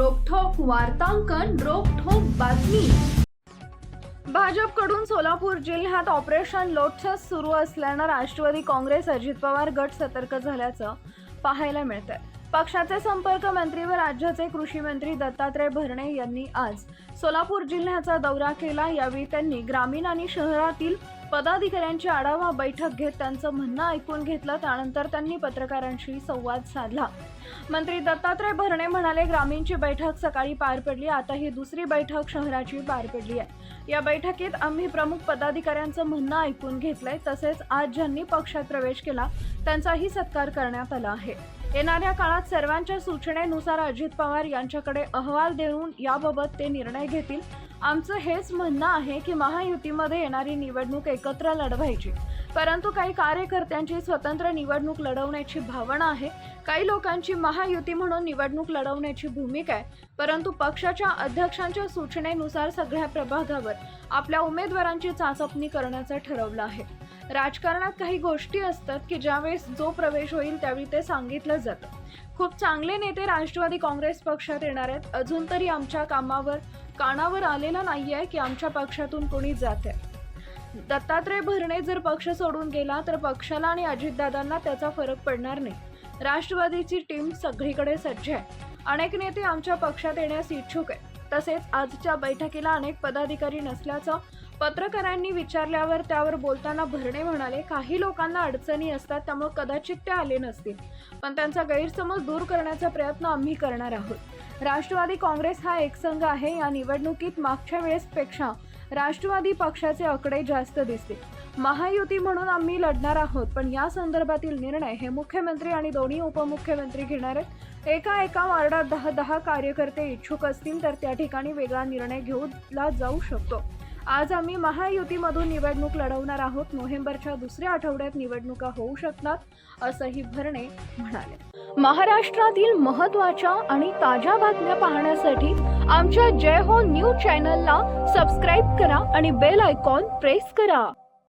वार्तांकन रोखोक बातमी. भाजपकडून सोलापूर जिल्ह्यात ऑपरेशन लोटस सुरू असल्यानं राष्ट्रवादी काँग्रेस अजित पवार गट सतर्क झाल्याचं पाहायला मिळतंय. पक्षाचे संपर्क मंत्री व राज्याचे कृषी मंत्री दत्तात्रय भरणे यांनी आज सोलापूर जिल्ह्याचा दौरा केला. यावेळी त्यांनी ग्रामीण आणि शहरातील पदाधिकाऱ्यांची आढावा बैठक घेत त्यांचं म्हणणं ऐकून घेतलं. त्यानंतर त्यांनी पत्रकारांशी संवाद साधला. मंत्री दत्तात्रय भरणे म्हणाले ग्रामीणची बैठक सकाळी पार पडली. आता ही दुसरी बैठक शहराची पार पडली आहे. या बैठकीत आम्ही प्रमुख पदाधिकाऱ्यांचं म्हणणं ऐकून घेतलंय. तसेच आज ज्यांनी पक्षात प्रवेश केला त्यांचाही सत्कार करण्यात आला आहे. येणाऱ्या काळात सर्वांच्या सूचनेनुसार अजित पवार यांच्याकडे अहवाल देऊन याबाबत ते निर्णय घेतील. आमचं हेच म्हणणं आहे की महायुतीमध्ये येणारी निवडणूक एकत्र लढवायची. परंतु काही कार्यकर्त्यांची स्वतंत्र निवडणूक लढवण्याची भावना आहे. काही लोकांची महायुती म्हणून निवडणूक लढवण्याची भूमिका आहे. परंतु पक्षाच्या अध्यक्षांच्या सूचनेनुसार सगळ्या प्रभागावर आपल्या उमेदवारांची चाचपणी करण्याचं ठरवलं आहे. राजकारणात काही गोष्टी असतात की ज्यावेळेस जो प्रवेश होईल त्यावेळी ते सांगितलं जातं. खूप चांगले नेते राष्ट्रवादी काँग्रेस पक्षात येणार आहेत. अजून तरी आमच्या कामावर कानावर आलेला नाही आहे की आमच्या पक्षातून कोणी जात. आहे दत्तात्रय भरणे जर पक्ष सोडून गेला तर पक्षाला आणि अजितदादांना त्याचा फरक पडणार नाही. राष्ट्रवादीची टीम सगळीकडे सज्ज आहे. अनेक नेते आमच्या पक्षात येण्यास इच्छुक आहेत. तसेच आजच्या बैठकीला अनेक पदाधिकारी नसल्याचं पत्रकारांनी विचारल्यावर त्यावर बोलताना भरणे म्हणाले काही लोकांना अडचणी असतात त्यामुळे कदाचित ते आले नसतील. पण त्यांचा गैरसमज दूर करण्याचा प्रयत्न आम्ही करणार आहोत. राष्ट्रवादी काँग्रेस हा एकसंघ आहे. या निवडणुकीत मागच्या वेळेसपेक्षा राष्ट्रवादी पक्षाचे आकडे जास्त दिसतील महायुती म्हणून आम्ही लढणार आहोत पण या संदर्भातील निर्णय हे मुख्यमंत्री आणि दोन्ही उपमुख्यमंत्री घेणार आहेत. एका एका वार्डात दहा दहा कार्यकर्ते इच्छुक असतील तर त्या ठिकाणी वेगळा निर्णय घेऊला जाऊ शकतो. आज आम्ही महायुतीमधून निवडणूक लढवणार आहोत. नोव्हेंबरच्या दुसऱ्या आठवड्यात निवडणुका होऊ शकतात असंही भरणे म्हणाले. महाराष्ट्रातील महत्त्वाच्या आणि ताज्या बातम्या पाहण्यासाठी आमच्या जय हो न्यूज चॅनलला सबस्क्राईब करा आणि बेल आयकॉन प्रेस करा.